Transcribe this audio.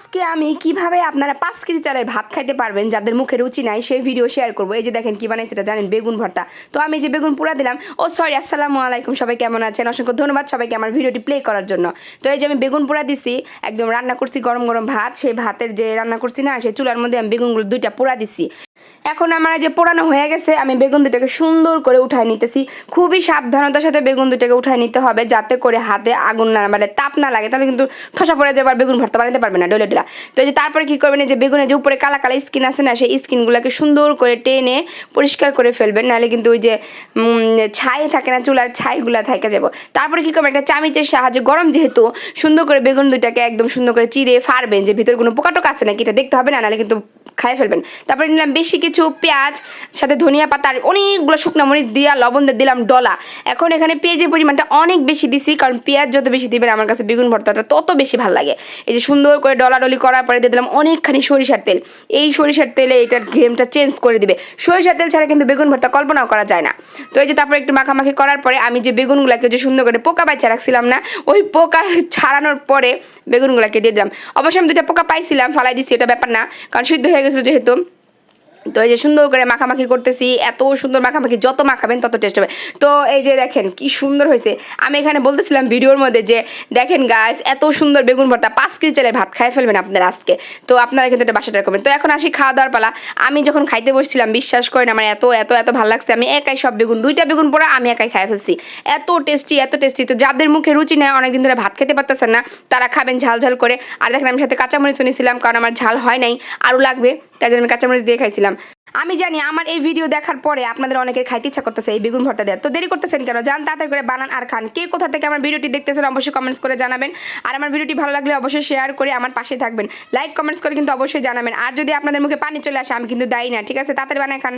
আজকে আমি কীভাবে আপনারা পাঁচ কেজি চালের ভাত খাইতে পারবেন, যাদের মুখে রুচি নাই, সেই ভিডিও শেয়ার করব। এই যে দেখেন কি বানাইছে এটা, জানেন, বেগুন ভর্তা। তো আমি যে বেগুন পুরা দিলাম, ও সরি আসসালামু আলাইকুম, সবাই কেমন আছেন? অসংখ্য ধন্যবাদ সবাইকে আমার ভিডিওটি প্লে করার জন্য। তো এই যে আমি বেগুন পুরা দিছি, একদম রান্না করছি গরম গরম ভাত, সেই ভাতের যে রান্না করছি না, সেই চুলার মধ্যে আমি বেগুনগুলো দুইটা পুরা দিছি। এখন আমার যে পোড়ানো হয়ে গেছে, আমি বেগুন দুটাকে সুন্দর করে উঠায় নিতেছি। খুবই সাবধানতার সাথে বেগুন দুটাকে উঠায় নিতে হবে, যাতে করে হাতে আগুন না মানে তাপ না লাগে, তাহলে কিন্তু ঠসা পড়ে যাবার বেগুন ভর্তা বানাতে পারবে না, ডলে ডলা। তো যে তারপরে কি করবেন যে বেগুনের যে উপরে কালা কালা স্কিন আছে না, সেই স্কিনগুলোকে সুন্দর করে টেনে পরিষ্কার করে ফেলবেন, নাহলে কিন্তু ওই যে ছাই থাকে না, চুলার ছাইগুলা থাকে যাব। তারপরে কি করবেন, একটা চামিচের সাহায্যে গরম যেহেতু, সুন্দর করে বেগুন দুইটাকে একদম সুন্দর করে চিড়ে ফাড়বেন, যে ভিতরে কোনো পোকা টোকা আছে নাকি, এটা দেখতে হবে না, নাহলে কিন্তু খাই ফেলবেন। তারপরে নিলাম বেশি কিছু পেঁয়াজ, সাথে ধনিয়া পাতা আর অনেকগুলো শুকনো মরিচ দিয়া, লবণ দিয়ে দিলাম ডলা। এখন এখানে পেঁয়াজের পরিমাণটা অনেক বেশি দিছি, কারণ পেঁয়াজ যত বেশি দিবেন আমার কাছে বেগুন ভর্তাটা তত বেশি ভালো লাগে। এই যে সুন্দর করে ডলাডলি করার পরে দিয়ে দিলাম অনেকখানি সরিষার তেল। এই সরিষার তেলে এটার ঘেমটা চেঞ্জ করে দিবে। সরিষার তেল ছাড়া কিন্তু বেগুন ভর্তা কল্পনাও করা যায় না। তো এই যে তারপরে একটু মাখামাখি করার পরে আমি যে বেগুনগুলোকে যে সুন্দর করে পোকা বাচ্চা রাখছিলাম না, ওই পোকা ছাড়ানোর পরে বেগুনগুলোকে দিয়ে দিলাম। অবশ্যই আমি দুটা পোকা পাইছিলাম, ফালাই দিচ্ছি এটা ব্যাপার না, কারণ সিদ্ধ হয়ে গেছিল যেহেতু। তো এই যে সুন্দর করে মাখামাখি করতেছি, এত সুন্দর মাখামাখি, যত মাখাবেন তত টেস্ট হবে। তো এই যে দেখেন, কি সুন্দর হয়েছে। আমি এখানে বলতেছিলাম ভিডিওর মধ্যে যে, দেখেন গাছ এত সুন্দর বেগুন ভর্তা, পাঁচ কেজি চালে ভাত খাই ফেলবেন আপনারা আজকে। তো আপনারা কিন্তু এটা বাসাটা করবেন। তো এখন আসি খাওয়া দাওয়ার পালা। আমি যখন খাইতে বসছিলাম, বিশ্বাস করেন আমার এত এত এত ভালো লাগছে। আমি একাই সব বেগুন, দুইটা বেগুন পোড়া আমি একাই খাই ফেলছি। এত টেস্টি এত টেস্টি তো যাদের মুখে রুচি নেয় অনেকদিন ধরে ভাত খেতে পারতেছেন না, তারা খাবেন ঝাল ঝাল করে। আর দেখেন আমি সাথে কাঁচামরিচও নিয়েছিলাম কারণ আমার ঝাল হয় নাই। আরও লাগবে। তাই জন্য আমি কাঁচামরিচ দিয়ে খাইছিলাম। আমি জানি আমার এই ভিডিও দেখার পরে আপনাদের অনেকের খাইতে ইচ্ছা করতেছে এই বেগুন ভর্তা দেওয়ার। তো দেরি করতেছেন কেন? জান তাড়াতাড়ি করে বানান আর খান। কে কোথা থেকে আমার ভিডিওটি দেখতেছেন অবশ্যই কমেন্টস করে জানাবেন। আর আমার ভিডিওটি ভালো লাগলে অবশ্যই শেয়ার করে আমার পাশে থাকবেন। লাইক কমেন্টস করে কিন্তু অবশ্যই জানাবেন। আর যদি আপনাদের মুখে পানি চলে আসে, আমি কিন্তু দায়ী না, ঠিক আছে? তাড়াতাড়ি বানায় খান।